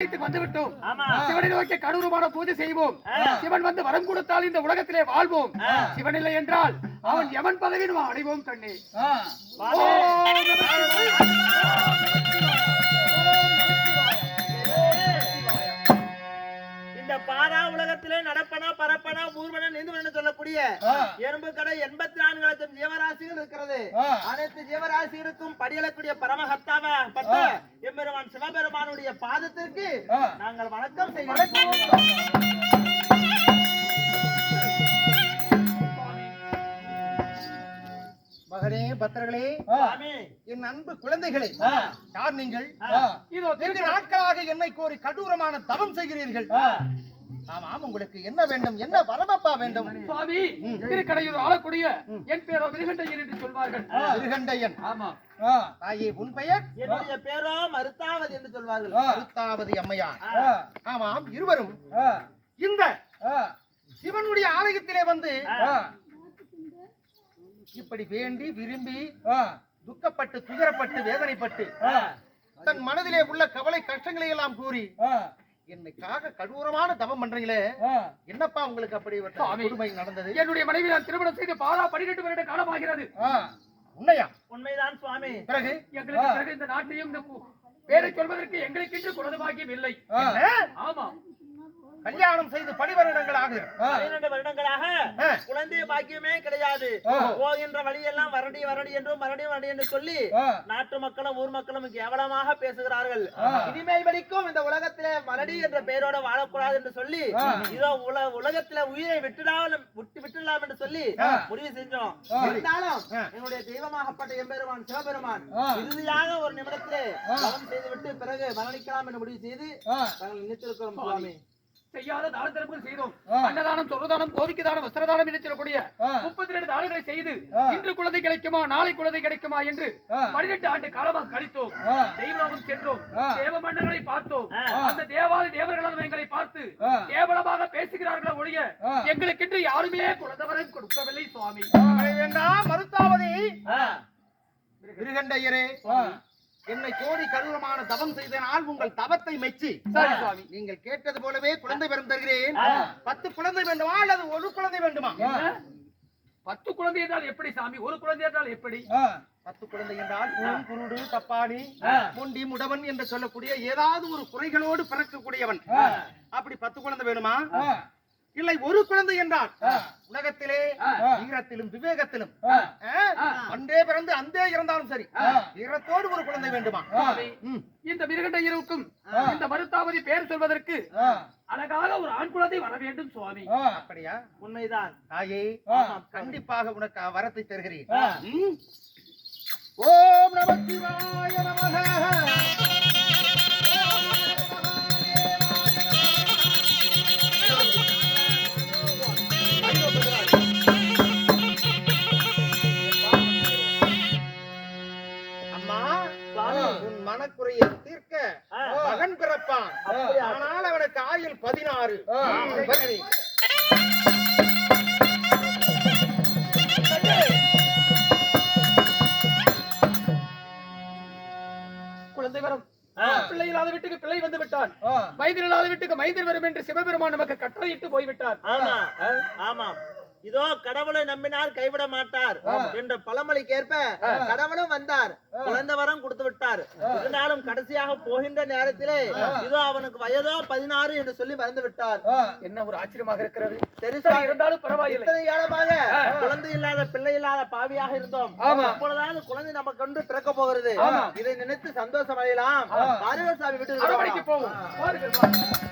வீட்டுக்கு வந்து விட்டோம் ஆமா. சிவனை நோக்கி கடூரமான பூஜை செய்வோம். சிவன் வந்து வரம் கொடுத்தால் இந்த உலகத்திலே வாழ்வோம். சிவன் இல்லை என்றால் அவன் எவன் பதவி நாம் அடைவோம் கண்ணே பாரா உலகத்திலே நடப்பனா பரப்பனா ஊர்வன நின்றுவன சொல்லக்கூடிய எறும்பு கடை எண்பத்தி நான்கு லட்சம் ஜீவராசிகள் இருக்கிறது. அனைத்து ஜீவராசிகளுக்கும் படியலக்கூடிய பரமஹத்தாவ பட்ட எம்பெருமான் சிவபெருமானுடைய பாதத்திற்கு நாங்கள் வணக்கம் செய்கிறோம். பக்தர்களே என் அன்பு குழந்தைகளே யார் நீங்கள்? திரு நாட்களாக என்னை கோரி கடூரமான தவம் செய்கிறீர்கள். ஆமாம் உங்களுக்கு என்ன வேண்டும்? என்ன வரமப்பா வேண்டும்? சுவாமி திருக்கடையூர் ஆளக்கூடிய என் பேரோ விருகண்டையர் என்று சொல்வார்கள். திருகண்டையன் ஆமா தாயே உன் பெயர்? என்னுடைய பேரோ மருத்தாவதி என்று சொல்வார்கள். கருத்தாவதி அம்மையார். ஆமாம் இருவரும் இந்த சிவனுடைய ஆலயத்திலே வந்து இப்படி வேண்டி விரும்பி துக்கப்பட்டு துயரப்பட்டு வேதனைப்பட்டு தன் மனதிலே உள்ள கவலை கஷ்டங்களை எல்லாம் கூறி என்னைக்காக கடூரமான தவம் பண்றீங்களே? என்னப்பா உங்களுக்கு அப்படி. கொடுமை நடந்தது? என்னுடைய மனைவி நான் திருமணம் செய்து பாரா பன்னிரெண்டு வருட காலமாகிறது. உண்மையா? உண்மைதான் சுவாமி. பிறகு? எங்களுக்கு பிறகு இந்த நாட்டையும் பேரை சொல்வதற்கு எங்களுக்கு குழந்தை பாக்கியம் இல்லை? ஆமா கல்யாணம் செய்து பனிவருடங்கள் ஆகுது பன்னிரண்டு வருடங்களாக. குழந்தை பாக்கியமே கிடையாது. போகின்ற வழியெல்லாம் வரடி வரடி என்றும் மறுபடி வரடி என்று சொல்லி நாட்டு மக்களும் ஊர் மக்களும் கேவலமாக பேசுகிறார்கள். இனிமேல் வரைக்கும் இந்த உலகத்திலே மலடி என்ற பெயரோட வாழக்கூடாது என்று சொல்லி இதோ உல உலகத்திலே உயிரை விட்டுடாமல் விட்டு விட்டுடலாம் என்று சொல்லி முடிவு செஞ்சோம். இருந்தாலும் என்னுடைய தெய்வமாகப்பட்ட எம்பெருமான் சிவபெருமான் இறுதியாக ஒரு நிமிடத்திலே தவம் செய்துவிட்டு பிறகு மரணிக்கலாம் என்று முடிவு செய்து நாங்கள் நினைத்திருக்கிறோம் சுவாமி. செய்யாத தான தர்மங்கள் செய்தோம். அன்னதானம் சொல்றதானம் கோவிக்கு தானம் வஸ்திரதானம் என்று சொல்லக்கூடிய முப்பத்தி ரெண்டு தானங்களை செய்து இன்று குழந்தை கிடைக்குமா நாளை குழந்தை கிடைக்குமா என்று பன்னிரெண்டு ஆண்டு காலமாக கழித்தோம். தெய்வலோகம் சென்றோம். தேவ மன்னர்களை பார்த்தோம். அந்த தேவாதி தேவர்களும் எங்களை பார்த்து கேவலமாக பேசுகிறார்களோ ஒழிய எங்களுக்கென்று யாருமே குழந்தவரம் கொடுக்கவில்லை சுவாமி. மருத்தாவதி திருகண்டையரே என்னை கோடி கரூரமான தவம் செய்தனால் உங்கள் தவத்தை மெச்சி. சரி சுவாமி. நீங்கள் கேட்டது போலவே குழந்தை வரம் தருகிறேன். பத்து குழந்தை வேண்டுமா அல்லது ஒரு குழந்தை வேண்டுமா? பத்து குழந்தை என்றால் எப்படி சாமி? ஒரு குழந்தை என்றால் எப்படி? பத்து குழந்தை என்றால் கூன், குருடு தப்பானி முண்டி முடவன் என்று சொல்லக்கூடிய ஏதாவது ஒரு குறைகளோடு பிறக்கக்கூடியவன். அப்படி பத்து குழந்தை வேணுமா? இல்லை ஒரு குழந்தை என்றால். உலகத்திலே வீரத்திலும் விவேகத்திலும். அன்றே பிறந்து அந்தே இறந்தாலும் சரி. வீரத்தோடு ஒரு குழந்தை வேண்டுமா. இந்த மிருகண்டையருக்கும் இந்த மருத்தாவதி பேர் சொல்வதற்கு அழகாக ஒரு ஆண் குழந்தை வர வேண்டும் சுவாமி. அப்படியா? உண்மைதான். தாயே கண்டிப்பாக உனக்கு வரத்தை தருகிறேன். ஓம் நம சிவாய நமக. தீர்க்க மகன் பிறப்பான். ஆனால் அவனுக்கு ஆயுள் பதினாறு. வருகிறேன். குழந்தை வரும். பிள்ளை இல்லாத வீட்டுக்கு பிள்ளை வந்து விட்டான். மைந்தர் இல்லாத வீட்டுக்கு மைந்தர் வரும் என்று சிவபெருமான் நமக்கு கட்டளையிட்டு போய்விட்டார். ஆமா. ஆமா. இதோ கடவுளை நம்பினார் கைவிட மாட்டார் என்ற பழமொழிக்கு ஏற்ப கடவுளும் வந்தார். குழந்தை வரம் கொடுத்து விட்டார். இருந்தாலும் கடைசியாக போகின்ற நேரத்திலே இதோ அவனுக்கு வயதோ பதினாறு என்று சொல்லி மறந்து விட்டார். என்ன ஒரு ஆச்சரியமாக இருக்கிறது? சரி இருந்தாலும் பரவாயில்லை. இத்தனை காலமாக குழந்தை இல்லாத பிள்ளை இல்லாத பாவியாக இருந்தோம். அப்பொழுதாவது குழந்தை நமக்கு கொண்டு பிறக்க போகிறது. இதை நினைத்து சந்தோஷம் அடையலாம் மாரியசாமி அரவணைக்கு விட்டு போவோம்.